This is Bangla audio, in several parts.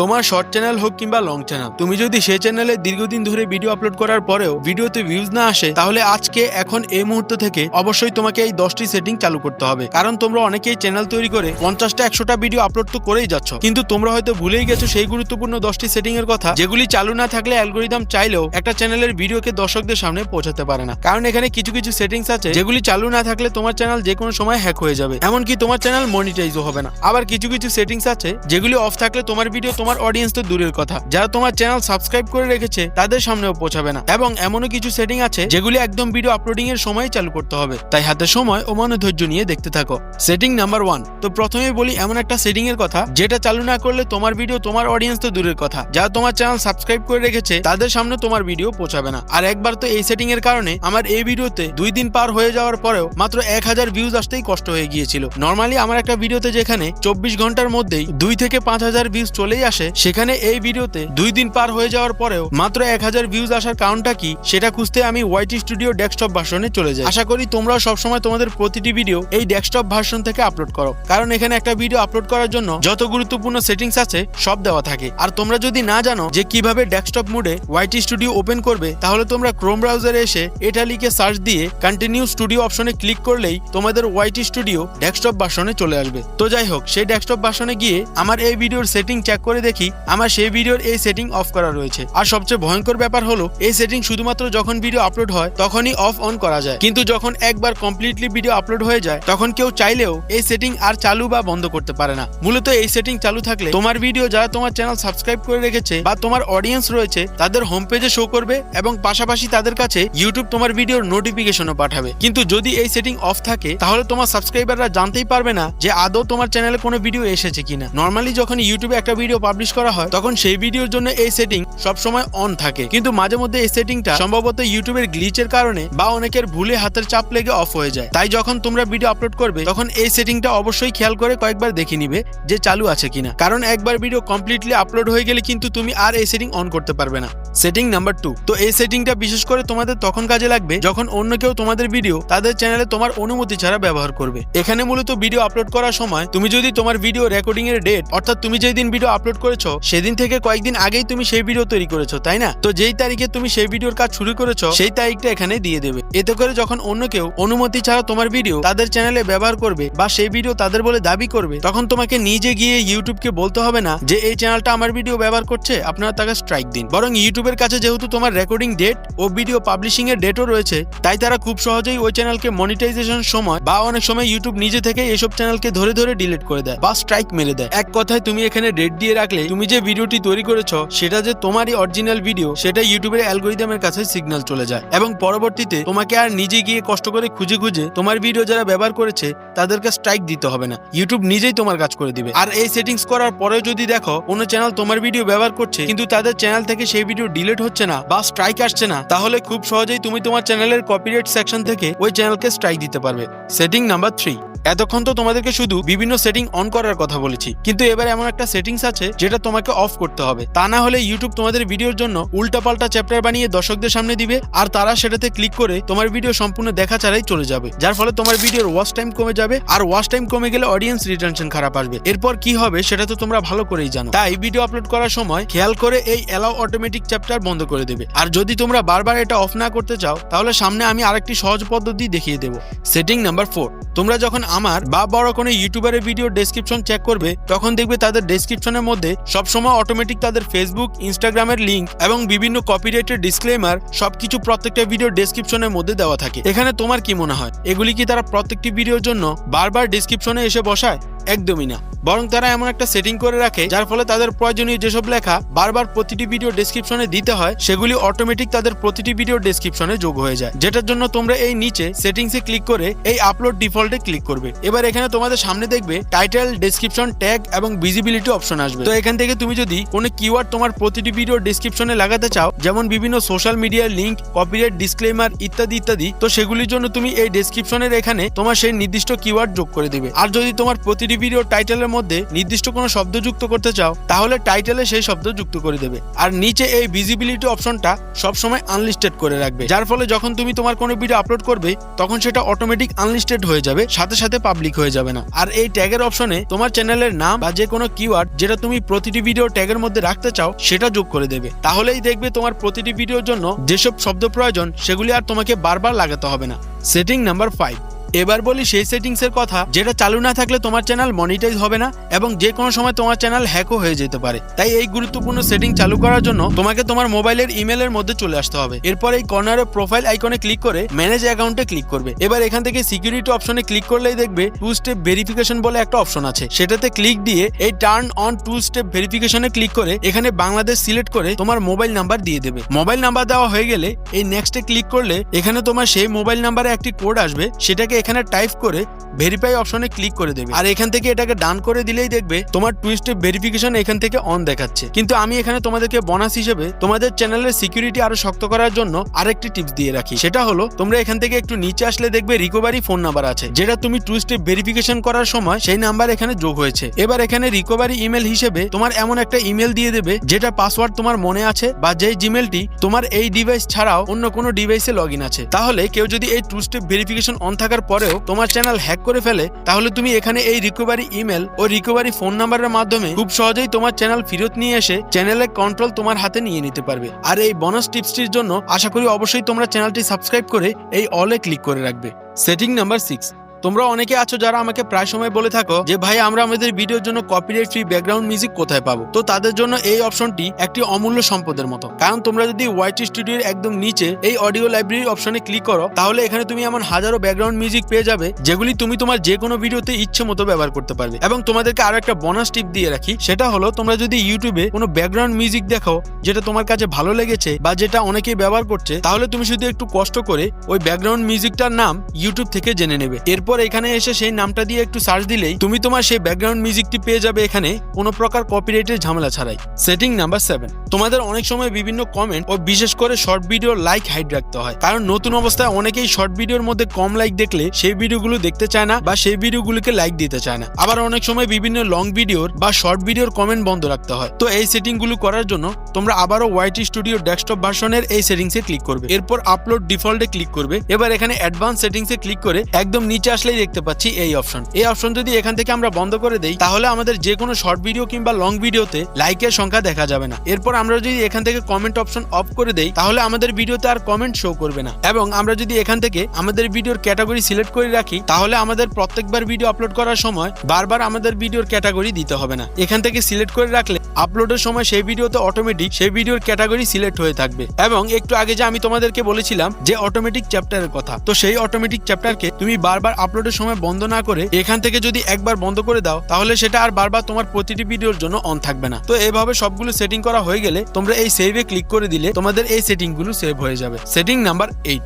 তোমার শর্ট চ্যানেল হোক কিংবা লং চ্যানেল তুমি যদি সেই চ্যানেলে দীর্ঘদিন ধরে ভিডিও আপলোড করার পরেও ভিডিওতে ভিউজ না আসে, তাহলে আজকে, এখন এই মুহূর্ত থেকে অবশ্যই তোমাকে এই দশটি সেটিং চালু করতে হবে। কারণ তোমরা অনেকেই চ্যানেল তৈরি করে পঞ্চাশটা, একশোটা ভিডিও আপলোড তো করেই যাচ্ছ। কিন্তু তোমরা হয়তো ভুলেই গেছো সেই গুরুত্বপূর্ণ দশটি সেটিং এর কথা। যেগুলি চালু না থাকলে অ্যালগোরিদম চাইলেও একটা চ্যানেলের ভিডিওকে দর্শকদের সামনে পৌঁছাতে পারে না। কারণ এখানে কিছু কিছু সেটিংস আছে যেগুলি চালু না থাকলে তোমার চ্যানেল যে কোনো সময় হ্যাক হয়ে যাবে। এমনকি তোমার চ্যানেল মনিটাইজও হবে না। আবার কিছু কিছু সেটিংস আছে যেগুলি অফ থাকলে তোমার ভিডিও তোমার অডিয়েন্স তো দূরের কথা। যারা তোমার চ্যানেল সাবস্ক্রাইব করে রেখেছে, তাদের সামনেও পৌঁছাবে না। এবং এমনও কিছু সেটিং আছে, যেগুলি একদম ভিডিও আপলোডিং এর সময় চালু করতে হবে। তাই হাতে সময় ও মনে ধৈর্য নিয়ে দেখতে থাকো। সেটিং নাম্বার ওয়ান তো প্রথমে বলি এমন একটা সেটিং এর কথা, যেটা চালু না করলে তোমার ভিডিও তোমার অডিয়েন্স তো দূরের কথা। যারা তোমার চ্যানেল সাবস্ক্রাইব করে রেখেছে, তাদের সামনে তোমার ভিডিও পৌঁছাবে না। আর একবার তো এই সেটিং এর কারণে আমার এই ভিডিওতে দুই দিন পার হয়ে যাওয়ার পরেও মাত্র এক হাজার ভিউজ আসতেই কষ্ট হয়ে গিয়েছিল। নর্মালি আমার একটা ভিডিওতে যেখানে চব্বিশ ঘণ্টার মধ্যেই দুই থেকে পাঁচ হাজার ভিউজ চলেই আসে, সেখানে এই ভিডিওতে দুই দিন পার হয়ে যাওয়ার পরেও মাত্র এক হাজার ভিউজ আসার কারণটা কি, সেটা খুঁজতে আমি ওয়াইটি স্টুডিও ডেস্কটপ ভার্সনে চলে যাই। আশা করি তোমরাও সবসময় তোমাদের প্রতিটি ভিডিও এই ডেস্কটপ ভার্সন থেকে আপলোড করো। কারণ এখানে একটা ভিডিও আপলোড করার জন্য যত গুরুত্বপূর্ণ সেটিংস আছে, সব দেওয়া থাকে। আর তোমরা যদি না জানো যে কীভাবে ডেস্কটপ মোডে ওয়াইটি স্টুডিও ওপেন করবে, তাহলে তোমরা ক্রোম ব্রাউজারে এসে এটা লিখে সার্চ দিয়ে কন্টিনিউ স্টুডিও অপশনে ক্লিক করলেই তোমাদের ওয়াইটি স্টুডিও ডেস্কটপ ভার্সনে চলে আসবে। তো যাই হোক, সেই ডেস্কটপ ভার্সনে গিয়ে আমার এই ভিডিওর সেটিং চেক করে দেখি আমার সেই ভিডিওর এই সেটিং অফ করা রয়েছে। আর সবচেয়ে ভয়ঙ্কর ব্যাপার হলো, এই সেটিং শুধুমাত্র যখন ভিডিও আপলোড হয়, তখনই অফ অন করা যায়। কিন্তু যখন একবার কমপ্লিটলি ভিডিও আপলোড হয়ে যায়, তখন কেউ চাইলেও এই সেটিং আর চালু বা বন্ধ করতে পারে না। মূলত এই সেটিং চালু থাকলে তোমার ভিডিও যারা তোমার চ্যানেল সাবস্ক্রাইব করে রেখেছে বা তোমার অডিয়েন্স রয়েছে, তাদের হোম পেজে শো করবে এবং পাশাপাশি তাদের কাছে ইউটিউব তোমার ভিডিওর নোটিফিকেশনও পাঠাবে। কিন্তু যদি এই সেটিং অফ থাকে, তাহলে তোমার সাবস্ক্রাইবাররা জানতেই পারবে না যে আদৌ তোমার চ্যানেলে কোনো ভিডিও এসেছে কিনা। নর্মালি যখন ইউটিউবে একটা ভিডিও পাবলিশ করা হয়, তখন সেই ভিডিওর জন্য এই সেটিং সবসময় অন থাকে। কিন্তু মাঝে মধ্যে এই সেটিংটা সম্ভবত ইউটিউবের গ্লিচের কারণে বা অনেকের ভুলে হাতের চাপ লেগে অফ হয়ে যায়। তাই যখন তোমরা ভিডিও আপলোড করবে, তখন এই সেটিংটা অবশ্যই খেয়াল করে কয়েকবার দেখে নিবে যে চালু আছে কিনা। কারণ একবার ভিডিও কমপ্লিটলি আপলোড হয়ে গেলে কিন্তু তুমি আর এই সেটিং অন করতে পারবে না। সেটিং নাম্বার টু তো এই সেটিংটা বিশেষ করে তোমাদের তখন কাজে লাগবে যখন অন্য কেউ তোমাদের ভিডিও তাদের চ্যানেলে তোমার অনুমতি ছাড়া ব্যবহার করবে। এখানে মূলত ভিডিও আপলোড করার সময় তুমি যদি তোমার ভিডিও রেকর্ডিং এর ডেট অর্থাৎ তুমি যেদিন ভিডিও আপলোড করেছ, সেদিন থেকে কয়েকদিন আগেই তুমি সেই ভিডিও তৈরি করেছ, তাই না? তো যেই তারিখে তুমি সেই ভিডিওর কাজ শুরু করেছ, সেই তারিখটা এখানে দিয়ে দেবে। এতে করে যখন অন্য কেউ অনুমতি ছাড়া তোমার ভিডিও তাদের চ্যানেলে ব্যবহার করবে বা সেই ভিডিও তাদের বলে দাবি করবে, তখন তোমাকে নিজে গিয়ে ইউটিউবকে বলতে হবে না যে, এই চ্যানেলটা আমার ভিডিও ব্যবহার করছে, আপনারা তাকে স্ট্রাইক দিন। বরং ইউটিউবের কাছে যেহেতু তোমার রেকর্ডিং ডেট ও ভিডিও পাবলিশিং এর ডেটও রয়েছে, তাই তারা খুব সহজেই ওই চ্যানেলকে মনিটাইজেশন সময় বা অনেক সময় ইউটিউব নিজে থেকে এসব চ্যানেলকে ধরে ধরে ডিলিট করে দেয় বা স্ট্রাইক মেরে দেয়। এক কথায় তুমি এখানে ডেট দিয়ে রাখলে তুমি যে ভিডিওটি তৈরি করেছ, সেটা যে তোমারই অরিজিনাল ভিডিও সেটা ইউটিউবের অ্যালগোরিদমের কাছে সিগন্যাল চলে যায়। এবং পরবর্তীতে তোমাকে আর নিজে গিয়ে কষ্ট করে খুঁজে খুঁজে তোমার ভিডিও যারা ব্যবহার করেছে, তাদেরকে স্ট্রাইক দিতে হবে না। ইউটিউব নিজেই তোমার কাজ করে দিবে। আর এই সেটিংস করার পরেও যদি দেখো কোনো চ্যানেল তোমার ভিডিও ব্যবহার করছে, কিন্তু তাদের চ্যানেল থেকে সেই ভিডিও ডিলিট হচ্ছে না বা স্ট্রাইক আসছে না, তাহলে খুব সহজেই তুমি তোমার চ্যানেলের কপিরাইট সেকশন থেকে ওই চ্যানেলকে স্ট্রাইক দিতে পারবে। সেটিং নাম্বার থ্রি এতক্ষণ তো তোমাদেরকে শুধু বিভিন্ন সেটিং অন করার কথা বলেছি, কিন্তু এবার এমন একটা সেটিংস আছে যেটা তোমাকে অফ করতে হবে। তা না হলে ইউটিউব তোমাদের ভিডিওর জন্য উল্টাপাল্টা চ্যাপ্টার বানিয়ে দর্শকদের সামনে দিবে, আর তারা সেটাতে ক্লিক করে তোমার ভিডিও সম্পূর্ণ দেখা ছাড়াই চলে যাবে। যার ফলে তোমার ভিডিওর ওয়াচ টাইম কমে যাবে, আর ওয়াচ টাইম কমে গেলে অডিয়েন্স রিটেনশন খারাপ আসবে। এরপর কি হবে সেটা তো তোমরা ভালো করেই জানো। তাই ভিডিও আপলোড করার সময় খেয়াল করে এই অ্যালাউ অটোমেটিক চ্যাপ্টার বন্ধ করে দেবে। আর যদি তোমরা বারবার এটা অফ না করতে চাও, তাহলে সামনে আমি আরেকটি সহজ পদ্ধতি দেখিয়ে দেবো। সেটিং নাম্বার ফোর তোমরা যখন আমার বা বড় কোনো ইউটিউবারের ভিডিও ডেসক্রিপশন চেক করবে, তখন দেখবে তাদের ডেসক্রিপশনের মধ্যে সবসময় অটোমেটিক তাদের ফেসবুক ইনস্টাগ্রামের লিঙ্ক এবং বিভিন্ন কপিরাইটের ডিসক্লেমার সবকিছু প্রত্যেকটা ভিডিও ডেসক্রিপশনের মধ্যে দেওয়া থাকে। এখানে তোমার কি মনে হয়? এগুলি কি তারা প্রত্যেকটি ভিডিওর জন্য বারবার ডিসক্রিপশনে এসে বসায়? একদমই না। বরং তারা এমন একটা সেটিং করে রাখে, যার ফলে তাদের প্রয়োজনীয় যেসব লেখা বারবার প্রতিটি ভিডিও ডেসক্রিপশনে দিতে হয়, সেগুলি অটোমেটিক তাদের প্রতিটি ভিডিও ডেসক্রিপশনে যোগ হয়ে যায়। যেটার জন্য তোমরা এই নিচে সেটিংসে ক্লিক করে এই আপলোড ডিফল্টে ক্লিক করবে। এবার এখানে তোমাদের সামনে দেখবে টাইটেল ডেসক্রিপশন ট্যাগ এবং ভিজিবিলিটি অপশন আসবে। তো এখান থেকে তুমি যদি কোনো কিওয়ার্ড তোমার প্রতিটি ভিডিও ডেসক্রিপশনে লাগাতে চাও, যেমন বিভিন্ন সোশ্যাল মিডিয়ার লিঙ্ক কপিরাইট ডিসক্লেমার ইত্যাদি ইত্যাদি, তো সেগুলির জন্য তুমি এই ডেসক্রিপশনের এখানে তোমার সেই নির্দিষ্ট কিওয়ার্ড যোগ করে দিবে। আর যদি তোমার প্রতিটি ভিডিও টাইটেলের মধ্যে নির্দিষ্ট কোনো শব্দ যুক্ত করতে চাও, তাহলে টাইটেলে সেই শব্দ যুক্ত করে দেবে। আর নিচে এই ভিজিবিলিটি অপশনটা সবসময় আনলিস্টেড করে রাখবে। যার ফলে যখন তুমি তোমার কোনো ভিডিও আপলোড করবে, তখন সেটা অটোমেটিক আনলিস্টেড হয়ে যাবে, সাথে সাথে পাবলিক হয়ে যাবে না। আর এই ট্যাগের অপশনে তোমার চ্যানেলের নাম বা যে কোনো কিওয়ার্ড যেটা তুমি প্রতিটি ভিডিও ট্যাগের মধ্যে রাখতে চাও, সেটা যোগ করে দেবে। তাহলেই দেখবে তোমার প্রতিটি ভিডিওর জন্য যেসব শব্দ প্রয়োজন, সেগুলি আর তোমাকে বারবার লাগাতে হবে না। সেটিং নাম্বার ফাইভ এবার বলি সেই সেটিংস এর কথা, যেটা চালু না থাকলে তোমার চ্যানেল মনিটাইজ হবে না এবং যে কোনো সময় তোমার চ্যানেল হ্যাকও হয়ে যেতে পারে। তাই এই গুরুত্বপূর্ণ সেটিং চালু করার জন্য তোমাকে তোমার মোবাইলের ইমেলের মধ্যে চলে আসতে হবে। এরপর এই কর্নারে প্রোফাইল আইকনে ক্লিক করে ম্যানেজ অ্যাকাউন্টে ক্লিক করবে। এবার এখান থেকে সিকিউরিটি অপশনে ক্লিক করলেই দেখবে টু স্টেপ ভেরিফিকেশন বলে একটা অপশন আছে। সেটাতে ক্লিক দিয়ে এই টার্ন অন টু স্টেপ ভেরিফিকেশনে ক্লিক করে এখানে বাংলাদেশ সিলেক্ট করে তোমার মোবাইল নাম্বার দিয়ে দেবে। মোবাইল নাম্বার দেওয়া হয়ে গেলে এই নেক্সটে ক্লিক করলে এখানে তোমার সেই মোবাইল নাম্বারে একটি কোড আসবে। সেটাকে এখানে টাইপ করে ভেরিফাই অপশনে ক্লিক করে দেবে। আর এখান থেকে এটাকে ডান করে দিলেই দেখবে তোমার টু ভেরিফিকেশন এখান থেকে অন দেখাচ্ছে। কিন্তু আমি এখানে তোমাদেরকে বোনাস হিসেবে তোমাদের চ্যানেলের সিকিউরিটি আরও শক্ত করার জন্য আরেকটি টিপস দিয়ে রাখি। সেটা হলো, তোমরা এখান থেকে একটু নিচে আসলে দেখবে রিকভারি ফোন নাম্বার আছে। যেটা তুমি টু ভেরিফিকেশন করার সময় সেই নাম্বার এখানে যোগ হয়েছে। এবার এখানে রিকভারি ইমেল হিসেবে তোমার এমন একটা ইমেল দিয়ে দেবে, যেটা পাসওয়ার্ড তোমার মনে আছে বা যেই জিমেলটি তোমার এই ডিভাইস ছাড়াও অন্য কোনো ডিভাইসে লগ আছে। তাহলে কেউ যদি এই টু ভেরিফিকেশন অন থাকার পরেও তোমার চ্যানেল হ্যাক করে ফেলে, তাহলে তুমি এখানে এই রিকভারি ইমেল ও রিকভারি ফোন নাম্বারের মাধ্যমে খুব সহজেই তোমার চ্যানেল ফেরত নিয়ে এসে চ্যানেলের কন্ট্রোল তোমার হাতে নিয়ে নিতে পারবে। আর এই বোনাস টিপসটির জন্য আশা করি অবশ্যই তোমরা চ্যানেলটি সাবস্ক্রাইব করে এই অলে ক্লিক করে রাখবে। সেটিং নাম্বার সিক্স তোমরা অনেকে আছো যারা আমাকে প্রায় সময় বলে থাকো যে, ভাই, আমরা আমাদের ভিডিওর জন্য কপিরাইট ফ্রি ব্যাকগ্রাউন্ড মিউজিক কোথায় পাবো? তো তাদের জন্য এই অপশনটি একটি অমূল্য সম্পদের মতো। কারণ তোমরা যদি ওয়াইটি স্টুডিওর একদম নিচে এই অডিও লাইব্রেরির অপশনে ক্লিক করো, তাহলে এখানে তুমি এমন হাজারো ব্যাকগ্রাউন্ড মিউজিক পেয়ে যাবে, যেগুলি তুমি তোমার যে কোনো ভিডিওতে ইচ্ছে মতো ব্যবহার করতে পারবে। এবং তোমাদেরকে আরও একটা বোনাস টিপ দিয়ে রাখি, সেটা হলো তোমরা যদি ইউটিউবে কোনো ব্যাকগ্রাউন্ড মিউজিক দেখো যেটা তোমার কাছে ভালো লেগেছে বা যেটা অনেকেই ব্যবহার করছে, তাহলে তুমি শুধু একটু কষ্ট করে ওই ব্যাকগ্রাউন্ড মিউজিকটার নাম ইউটিউব থেকে জেনে নেবে। এরপর এখানে এসে সেই নামটা দিয়ে একটু সার্চ দিলেই তুমি তোমার সেই ব্যাকগ্রাউন্ড মিউজিকটি পেয়ে যাবে এখানে কোনো প্রকার কপিরাইটের ঝামেলা ছাড়াই। সেটিং নাম্বার সেভেন তোমাদের অনেক সময় বিভিন্ন কমেন্ট ও বিশেষ করে শর্ট ভিডিও লাইক হাইড রাখতে হয়। কারণ নতুন অবস্থায় অনেকেই শর্ট ভিডিওর মধ্যে কম লাইক দেখলে সেই ভিডিওগুলো দেখতে চায় না বা সেই ভিডিওগুলোকে লাইক দিতে চায় না। আবার অনেক সময় বিভিন্ন লং ভিডিওর বা শর্ট ভিডিওর কমেন্ট বন্ধ রাখতে হয়। তো এই সেটিংগুলো করার জন্য তোমরা আবারও ওয়াইটি স্টুডিও ডেস্কটপ ভার্সনের এই সেটিংসে ক্লিক করবে। এরপর আপলোড ডিফল্টে ক্লিক করবে। এবার এখানে অ্যাডভান্স সেটিংসে ক্লিক করে একদম নিচে আসলেই দেখতে পাচ্ছি এই অপশন এই অপশন যদি এখান থেকে আমরা বন্ধ করে দেই, তাহলে আমাদের যে কোনো শর্ট ভিডিও কিংবা লং ভিডিওতে লাইকের সংখ্যা দেখা যাবে না। এরপর আমরা যদি এখান থেকে কমেন্ট অপশন অফ করে দেই, তাহলে আমাদের ভিডিওতে আর কমেন্ট শো করবে না। এবং আমরা যদি এখান থেকে আমাদের ভিডিওর ক্যাটাগরি সিলেক্ট করে রাখি, তাহলে আমাদের প্রত্যেকবার ভিডিও আপলোড করার সময় বারবার আমাদের ভিডিওর ক্যাটাগরি দিতে হবে না। এখান থেকে সিলেক্ট করে রাখলে আপলোডের সময় সেই ভিডিওতে অটোমেটিক সেই ভিডিওর ক্যাটাগরি সিলেক্ট হয়ে থাকবে। এবং একটু আগে যে আমি তোমাদেরকে বলেছিলাম যে অটোমেটিক চ্যাপ্টারের কথা, তো সেই অটোমেটিক চ্যাপ্টারকে তুমি বারবার আপলোডের সময় বন্ধ না করে এখান থেকে যদি একবার বন্ধ করে দাও, তাহলে সেটা আর বারবার তোমার প্রতিটি ভিডিওর জন্য অন থাকবে না। তো এভাবে সবগুলো সেটিং করা হয়ে গেলে তোমরা এই সেভে ক্লিক করে দিলে তোমাদের এই সেটিংগুলো সেভ হয়ে যাবে। সেটিং নাম্বার এইট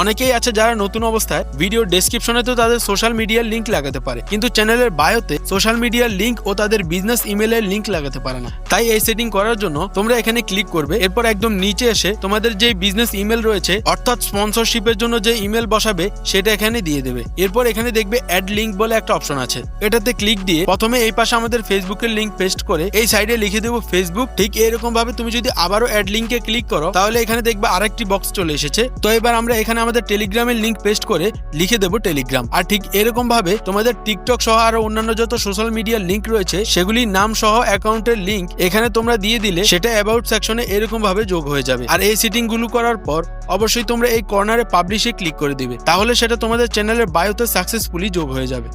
অনেকেই আছে যারা নতুন অবস্থায় ভিডিও ডেসক্রিপশনে তো তাদের সোশ্যাল মিডিয়ার লিঙ্ক লাগাতে পারে, কিন্তু চ্যানেলের বায়োতে সোশ্যাল মিডিয়ার লিঙ্ক ও তাদের বিজনেস ইমেলের লিঙ্ক লাগাতে পারে না। তাই এই সেটিং করার জন্য তোমরা এখানে ক্লিক করবে, এরপর একদম নিচে এসে তোমাদের যে বিজনেস ইমেল রয়েছে, অর্থাৎ স্পন্সরশিপের জন্য যে ইমেল বসাবে, সেটা এখানে দিয়ে দেবে। এরপর এখানে দেখবে অ্যাড লিঙ্ক বলে একটা অপশন আছে। এটাতে ক্লিক দিয়ে প্রথমে এই পাশে আমাদের ফেসবুকের লিঙ্ক পেস্ট করে এই সাইডে লিখে দেবো ফেসবুক ঠিক এরকম ভাবে তুমি যদি আবারও অ্যাড লিংকে ক্লিক করো, তাহলে এখানে দেখবে আরেকটি বক্স চলে এসেছে। তো এবার আমরা এখানে আমাদের টেলিগ্রামের লিঙ্ক পেস্ট করে লিখে দেবো টেলিগ্রাম। আর ঠিক এরকম ভাবে তোমাদের টিকটক সহ আরও অন্যান্য যত সোশ্যাল মিডিয়ার লিঙ্ক রয়েছে, সেগুলির নাম সহ অ্যাকাউন্টের লিঙ্ক এখানে তোমরা দিয়ে দিলে সেটা অ্যাবাউট সেকশনে এরকম ভাবে যোগ হয়ে যাবে। আর এই সিটিংগুলো করার পর অবশ্যই তোমরা এই কর্নারে পাবলিশে ক্লিক করে দিবে। তাহলে সেটা তোমাদের চ্যানেলের বায়োতে সাকসেসফুলি যোগ হয়ে যাবে।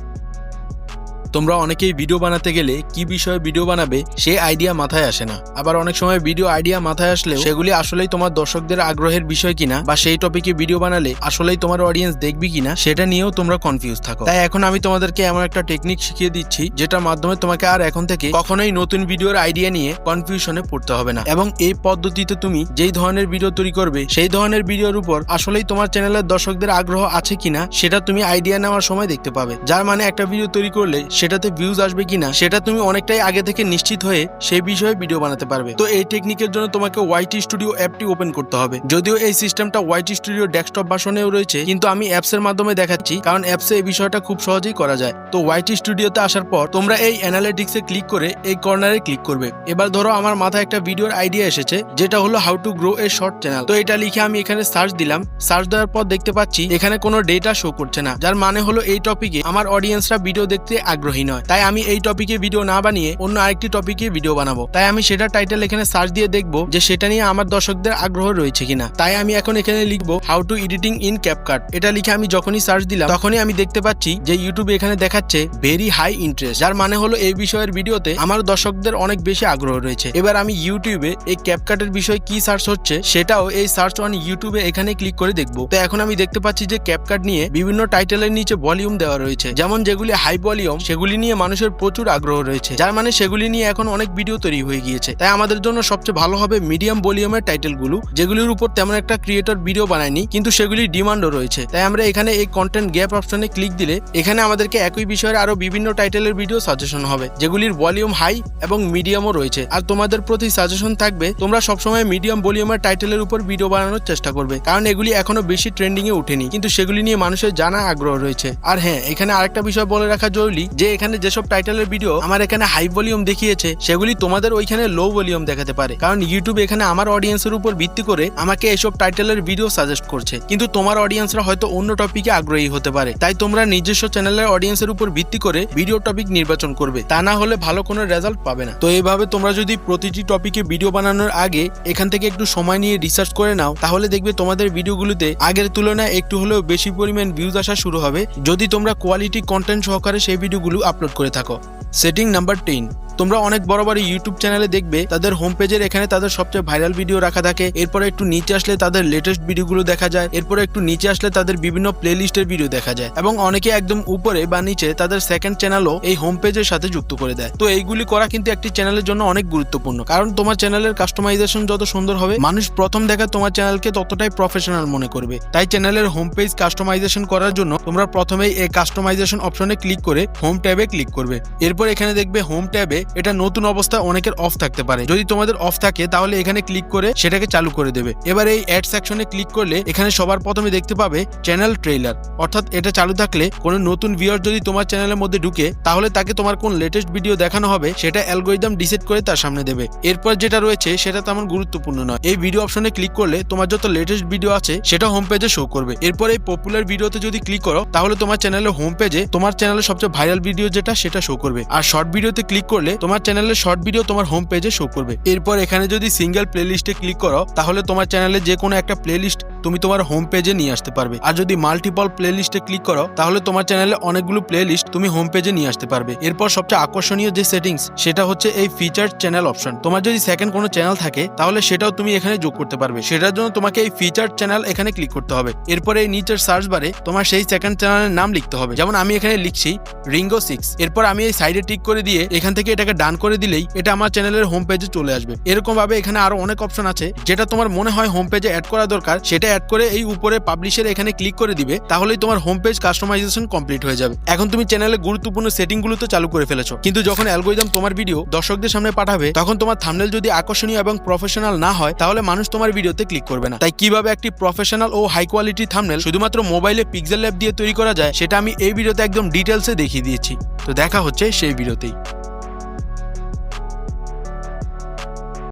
তোমরা অনেকেই ভিডিও বানাতে গেলে কি বিষয়ে ভিডিও বানাবে সেই আইডিয়া মাথায় আসে না। আবার অনেক সময় ভিডিও আইডিয়া মাথায় আসলে সেগুলি আসলেই তোমার দর্শকদের আগ্রহের বিষয় কিনা বা সেই টপিকে ভিডিও বানালে আসলেই তোমার অডিয়েন্স দেখবি কিনা, সেটা নিয়েও তোমরা কনফিউজ থাকো। তাই এখন আমি তোমাদেরকে এমন একটা টেকনিক শিখিয়ে দিচ্ছি, যেটার মাধ্যমে তোমাকে আর এখন থেকে কখনোই নতুন ভিডিওর আইডিয়া নিয়ে কনফিউশনে পড়তে হবে না। এবং এই পদ্ধতিতে তুমি যেই ধরনের ভিডিও তৈরি করবে, সেই ধরনের ভিডিওর উপর আসলেই তোমার চ্যানেলের দর্শকদের আগ্রহ আছে কিনা, সেটা তুমি আইডিয়া নেওয়ার সময় দেখতে পাবে। যার মানে একটা ভিডিও তৈরি করলে সেটাতে ভিউজ আসবে কিনা, সেটা তুমি অনেকটাই আগে থেকে নিশ্চিত হয়ে সেই বিষয়ে ভিডিও বানাতে পারবে। তো এই টেকনিকের জন্য তোমাকে ওয়াইটি স্টুডিও অ্যাপটি ওপেন করতে হবে। যদিও এই সিস্টেমটা ওয়াইটি স্টুডিও ডেস্কটপ ভার্সনেও রয়েছে, কিন্তু আমি অ্যাপস এর মাধ্যমে দেখাচ্ছি, কারণ অ্যাপসে এই বিষয়টা খুব সহজেই করা যায়। তো ওয়াইটি স্টুডিওতে আসার পর তোমরা এই অ্যানালিটিক্সে ক্লিক করে এই কর্নারে ক্লিক করবে। এবার ধরো আমার মাথায় একটা ভিডিওর আইডিয়া এসেছে, যেটা হলো how to grow a short channel তো এটা লিখে আমি এখানে সার্চ দিলাম। সার্চ দেওয়ার পর দেখতে পাচ্ছি, এখানে কোনো ডেটা শো করছে না, যার মানে হলো এই টপিকে আমার অডিয়েন্সরা ভিডিও দেখতে আগ্রহী। নয়। তাই আমি এই টপিকে ভিডিও না বানিয়ে অন্য আরেকটি টপিকে ভিডিও বানাবো। তাই আমি সেটা টাইটেল এখানে সার্চ দিয়ে দেখব যে সেটা নিয়ে আমার দর্শকদের আগ্রহ রয়েছে কিনা। তাই আমি এখন এখানে লিখব how to editing in CapCut এটা লিখে আমি যখনই সার্চ দিলাম, তখনই আমি দেখতে পাচ্ছি যে ইউটিউবে এখানে দেখাচ্ছে ভেরি হাই ইন্টারেস্ট যার মানে হলো এই বিষয়ের ভিডিওতে আমার দর্শকদের অনেক বেশি আগ্রহ রয়েছে। এবার আমি ইউটিউবে এই ক্যাপকাটের বিষয়ে কি সার্চ হচ্ছে, সেটাও এই সার্চ অন ইউটিউবে এখানে ক্লিক করে দেখব। তো এখন আমি দেখতে পাচ্ছি যে ক্যাপকাট নিয়ে বিভিন্ন টাইটেলের নিচে ভলিউম দেওয়া রয়েছে। যেমন যেগুলি হাই ভলিউম সেগুলি নিয়ে মানুষের প্রচুর আগ্রহ রয়েছে। যার মানে সেগুলি নিয়ে এখন অনেক ভিডিও তৈরি হয়ে গিয়েছে। তাই আমাদের জন্য সবচেয়ে ভালো হবে মিডিয়াম ভলিউমের টাইটেলগুলো যেগুলির উপর তেমন একটা ক্রিয়েটর ভিডিও বানায়নি, কিন্তু সেগুলি ডিমান্ডও রয়েছে। তাই আমরা এখানে এই কন্টেন্ট গ্যাপ অপশনে ক্লিক দিলে এখানে আমাদেরকে একই বিষয়ের আরও বিভিন্ন টাইটেলের ভিডিও সাজেশন হবে, যেগুলির ভলিউম হাই এবং মিডিয়ামও রয়েছে। আর তোমাদের প্রতি সাজেশন থাকবে, তোমরা সবসময় মিডিয়াম ভলিউমের টাইটেলের উপর ভিডিও বানানোর চেষ্টা করবে, কারণ এগুলি এখনও বেশি ট্রেন্ডিং এ উঠেনি কিন্তু সেগুলি নিয়ে মানুষের জানা আগ্রহ রয়েছে। আর হ্যাঁ এখানে আরেকটা বিষয় বলে রাখা জরুরি, যে এখানে যেসব টাইটেলের ভিডিও আমার এখানে হাই ভলিউম দেখিয়েছে, সেগুলি তোমাদের ওইখানে লো ভলিউম দেখাতে পারে। কারণ ইউটিউব এখানে আমার অডিয়েন্সের উপর ভিত্তি করে আমাকে এসব টাইটেলের ভিডিও সাজেস্ট করছে। কিন্তু তোমার অডিয়েন্সরা হয়তো অন্য টপিকে আগ্রহী হতে পারে। তাই তোমরা নিজস্ব চ্যানেলের অডিয়েন্সের উপর ভিত্তি করে ভিডিও টপিক নির্বাচন করবে। তা না হলে ভালো কোনো রেজাল্ট পাবে না। তো এইভাবে তোমরা যদি প্রতিটি টপিকে ভিডিও বানানোর আগে এখান থেকে একটু সময় নিয়ে রিসার্চ করে নাও, তাহলে দেখবে তোমাদের ভিডিওগুলোতে আগের তুলনায় একটু হলেও বেশি পরিমাণ ভিউজ আসা শুরু হবে। যদি তোমরা কোয়ালিটি কন্টেন্ট সহকারে সেই ভিডিওগুলো আপলোড করে থাকো সেটিং নাম্বার টেন তোমরা অনেক বড় বড় ইউটিউব চ্যানেলে দেখবে, তাদের হোম পেজের এখানে তাদের সবচেয়ে ভাইরাল ভিডিও রাখা থাকে। এরপরে একটু নিচে আসলে তাদের লেটেস্ট ভিডিওগুলো দেখা যায়। এরপরে একটু নিচে আসলে তাদের বিভিন্ন প্লে লিস্টের ভিডিও দেখা যায়। এবং অনেকে একদম উপরে বা নিচে তাদের সেকেন্ড চ্যানেলও এই হোম পেজের সাথে যুক্ত করে দেয়। তো এইগুলি করা কিন্তু একটি চ্যানেলের জন্য অনেক গুরুত্বপূর্ণ। কারণ তোমার চ্যানেলের কাস্টমাইজেশন যত সুন্দর হবে, মানুষ প্রথম দেখা তোমার চ্যানেলকে ততটাই প্রফেশনাল মনে করবে। তাই চ্যানেলের হোম পেজ কাস্টমাইজেশন করার জন্য তোমরা প্রথমেই এই কাস্টমাইজেশন অপশনে ক্লিক করে হোম ট্যাবে ক্লিক করবে। এরপর এখানে দেখবে হোম ট্যাবে এটা নতুন অবস্থায় অনেকের অফ থাকতে পারে। যদি তোমাদের অফ থাকে, তাহলে এখানে ক্লিক করে সেটাকে চালু করে দেবে। এবার এই অ্যাড সেকশনে ক্লিক করলে এখানে সবার প্রথমে দেখতে পাবে চ্যানেল ট্রেইলার অর্থাৎ এটা চালু থাকলে কোনো নতুন ভিউয়ার যদি তোমার চ্যানেলের মধ্যে ঢুকে, তাহলে তাকে তোমার কোন লেটেস্ট ভিডিও দেখানো হবে, সেটা অ্যালগোরিদম ডিসাইড করে তার সামনে দেবে। এরপর যেটা রয়েছে, সেটা তেমন গুরুত্বপূর্ণ নয়। এই ভিডিও অপশনে ক্লিক করলে তোমার যত লেটেস্ট ভিডিও আছে, সেটা হোম পেজে শো করবে। এরপর এই পপুলার ভিডিওতে যদি ক্লিক করো, তাহলে তোমার চ্যানেলের হোম পেজে তোমার চ্যানেলের সবচেয়ে ভাইরাল ভিডিও যেটা, সেটা শো করবে। আর শর্ট ভিডিওতে ক্লিক করলে তোমার চ্যানেলের শর্ট ভিডিও তোমার হোম পেজে শো করবে। এরপর এখানে যদি সিঙ্গেল প্লে লিস্টে ক্লিক করো, তাহলে তোমার চ্যানেলে যে কোনো একটা প্লে লিস্ট তুমি তোমার হোম পেজে নিয়ে আসতে পারবে। আর যদি মাল্টিপল প্লে লিস্টে ক্লিক করো, তাহলে তোমার চ্যানেলে অনেকগুলো প্লে লিস্ট তুমি হোম পেজে নিয়ে আসতে পারবে। এরপর সবচেয়ে আকর্ষণীয় যে সেটিংস সেটা হচ্ছে এই ফিচার চ্যানেল অপশন তোমার যদি সেকেন্ড কোনো চ্যানেল থাকে, তাহলে সেটাও তুমি এখানে যোগ করতে পারবে। সেটার জন্য তোমাকে এই ফিচার চ্যানেল এখানে ক্লিক করতে হবে। এরপরে এই নিচের সার্চ বারে তোমার সেই সেকেন্ড চ্যানেলের নাম লিখতে হবে। যেমন আমি এখানে লিখছি রিঙ্গো সিক্স এরপর আমি এই সাইডে টিক করে দিয়ে এখান থেকে এটাকে ডান করে দিলেই এটা আমার চ্যানেলের হোম পেজে চলে আসবে। এরকম ভাবে এখানে আরও অনেক অপশন আছে, যেটা তোমার মনে হয় হোম পেজে অ্যাড করা দরকার, সেটা অ্যাড করে এই উপরে পাবলিশের এখানে ক্লিক করে দিবে, তাহলেই তোমার হোম পেজ কাস্টমাইজেশন কমপ্লিট হয়ে যাবে। এখন তুমি চ্যানেলে গুরুত্বপূর্ণ সেটিংগুলো তো চালু করে ফেলেছো, কিন্তু যখন অ্যালগোরিদম তোমার ভিডিও দর্শকদের সামনে পাঠাবে, তখন তোমার থামনেল যদি আকর্ষণীয় এবং প্রফেশনাল না হয়, তাহলে মানুষ তোমার ভিডিওতে ক্লিক করবে না। তাই কীভাবে একটি প্রফেশনাল ও হাই কোয়ালিটি থামনেল শুধুমাত্র মোবাইলে পিক্সেল ল্যাব দিয়ে তৈরি করা যায়, সেটা আমি এই ভিডিওতে একদম ডিটেলসে দেখিয়ে দিয়েছি। তো দেখা হচ্ছে সেই ভিডিওতেই